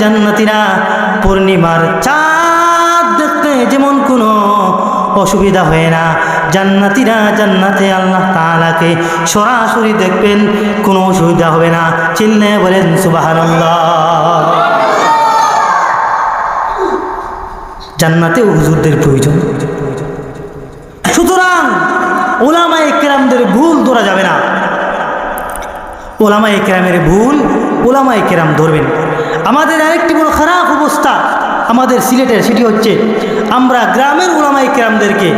জান্নাতিরা পূর্ণিমার চাঁদ দেখতে যেমন কোনো অসুবিধা হয় না। জান্নাতিরা জান্নাতে আল্লাহ তাআলাকে সরাসরি দেখবেন, কোনো অসুবিধা হবে না। চিল্লে বলেন, সুবহানাল্লাহ। জান্নাতে হুজুরদের প্রয়োজন। সুতরাং ওলামা একরামদের ভুল ধরা যাবে না। ওলামা একরামের ভুল ওলামা একরাম ধরবেন। আমাদের আরেকটি বড় খারাপ অবস্থা আমাদের সিলেটের, সেটি হচ্ছে আমরা গ্রামের ওলামা একরামদেরকে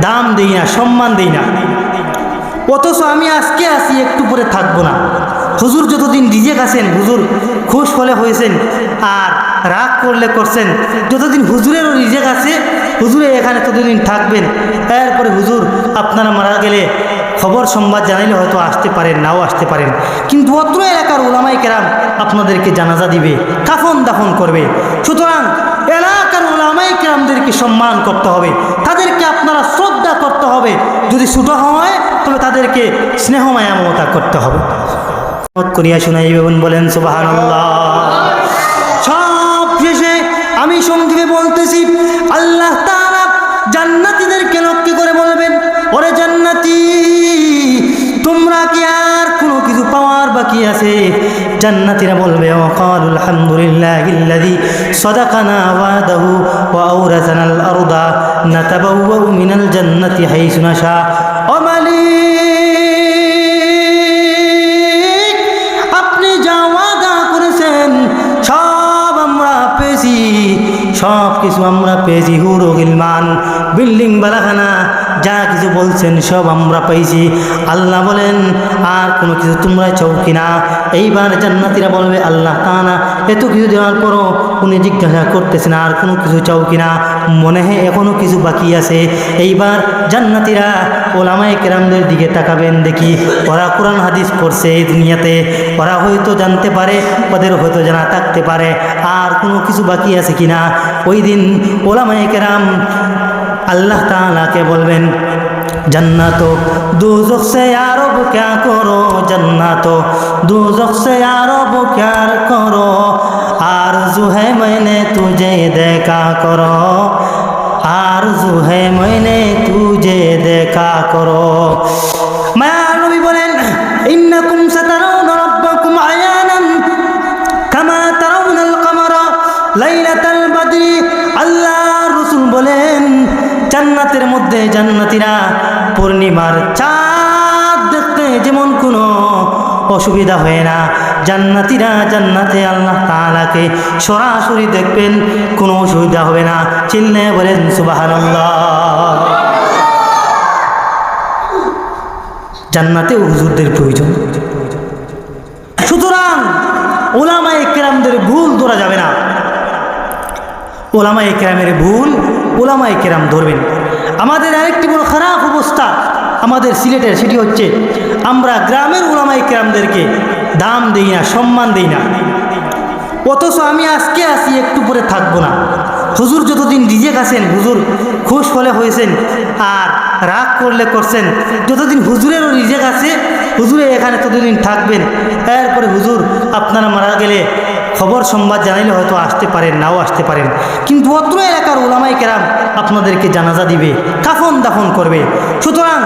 দাম দিই না, সম্মান দিই না। অথচ আমি আজকে আসি একটু পরে থাকব না। হুজুর যতদিন রিজেক আছেন, হুজুর খুশ হলে হয়েছেন, আর রাগ করলে করছেন। যতদিন হুজুরেরও রিজেক আছে, হুজুরে এখানে ততদিন থাকবেন। এরপরে হুজুর, আপনারা মারা খবর সংবাদ জানাইলে হয়তো আসতে পারেন, নাও আসতে পারেন। কিন্তু অত্র এলাকার ওলামাই কেরাম আপনাদেরকে জানাজা দিবে, কাফন দাফন করবে। সুতরাং এলাকার ওলামাই কেরামদেরকে সম্মান করতে হবে। তাদেরকে আপনারা শ্রদ্ধা করতে হবে। যদি ছোটো হয়, তবে তাদেরকে স্নেহ মমতা করতে হবে। করিয়া শুনাই বলেন সুবাহান বাকি আছে। জান্নাতীরা বলবে ওয়াকাল আলহামদুলিল্লাহিল্লাযী সাদাকানা ওয়াদাহু ওয়া আওরাসানাল আরদা নাতাবাওয়াউ মিনাল জান্নাতি হাইসু নাশা ও মালিক, আপনি যা ওয়াদা করেছেন, সব আমরা পেয়েছি। সব কিছু আমরা পেয়েছি হুরো গিলমান বিল্ডিং বালাখানা যা কিছু বলছেন সব আমরা পাইছি। আল্লাহ বলেন, আর কোনো কিছু তোমরা চাও কিনা? এইবার জান্নাতিরা বলবে, আল্লাহ তা না এত কিছু দেওয়ার পরও উনি জিজ্ঞাসা করতেছেন, আর কোনো কিছু চাও কিনা? মনে হয় এখনও কিছু বাকি আছে। এইবার জান্নাতিরা ওলামায় কেরামদের দিকে তাকাবেন, দেখি ওরা কোরআন, হাদিস পড়ছে এই দুনিয়াতে। ওরা হয়তো জানতে পারে, ওদের হয়তো জানা থাকতে পারে। আর কোনো কিছু বাকি আছে কিনা? ওই দিন ওলামায় কেরাম আল্লাহ তালাকে বলবেন, জান্নাতো দুজক সে আরব ক্যা করো, জান্নাতো দুজক সে আরব ক্যার করো, আর জুহে মনে তুঝে দেখা করো, আর জুহে মনে তুঝে দেখা করো। জান্নাতের মধ্যে জান্নাতীরা পূর্ণিমার চাঁদ দেখতে যেমন কোনো অসুবিধা হয় না। জান্নাতীরা জান্নাতে আল্লাহ তাআলাকে সরাসরি দেখবেন, কোনো অসুবিধা হবে না। চিল্লে বলেন, সুবহানাল্লাহ। জান্নাতে হুজুরদের প্রয়োজন। সুতরাং ওলামা একরামদের ভুল ধরা যাবে না। ওলামা একরামের ভুল ওলামা একরাম ধরবেন। আমাদের আরেকটি বড় খারাপ অবস্থা আমাদের সিলেটের, সেটি হচ্ছে আমরা গ্রামের ওলামা একরামদেরকে দাম দিই না, সম্মান দিই না। অথচ আমি আজকে আসি একটু পরে থাকব না। হুজুর যতদিন রিজেক আছেন, হুজুর খুশ হলে হয়েছেন, আর রাগ করলে করছেন। যতদিন হুজুরেরও রিজেক আছে, হুজুরে এখানে ততদিন থাকবেন। এরপরে হুজুর আপনারা মারা গেলে খবর সংবাদ জানাইলে হয়তো আসতে পারেন, নাও আসতে পারেন। কিন্তু অত্র এলাকার ওলামাই কেরাম আপনাদেরকে জানাজা দিবে, কাফন দাফন করবে। সুতরাং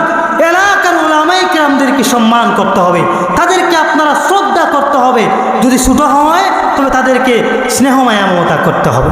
এলাকার ওলামাই কেরামদেরকে সম্মান করতে হবে। তাদেরকে আপনারা শ্রদ্ধা করতে হবে। যদি ছোটো হয়, তবে তাদেরকে স্নেহ মায়া করতে হবে।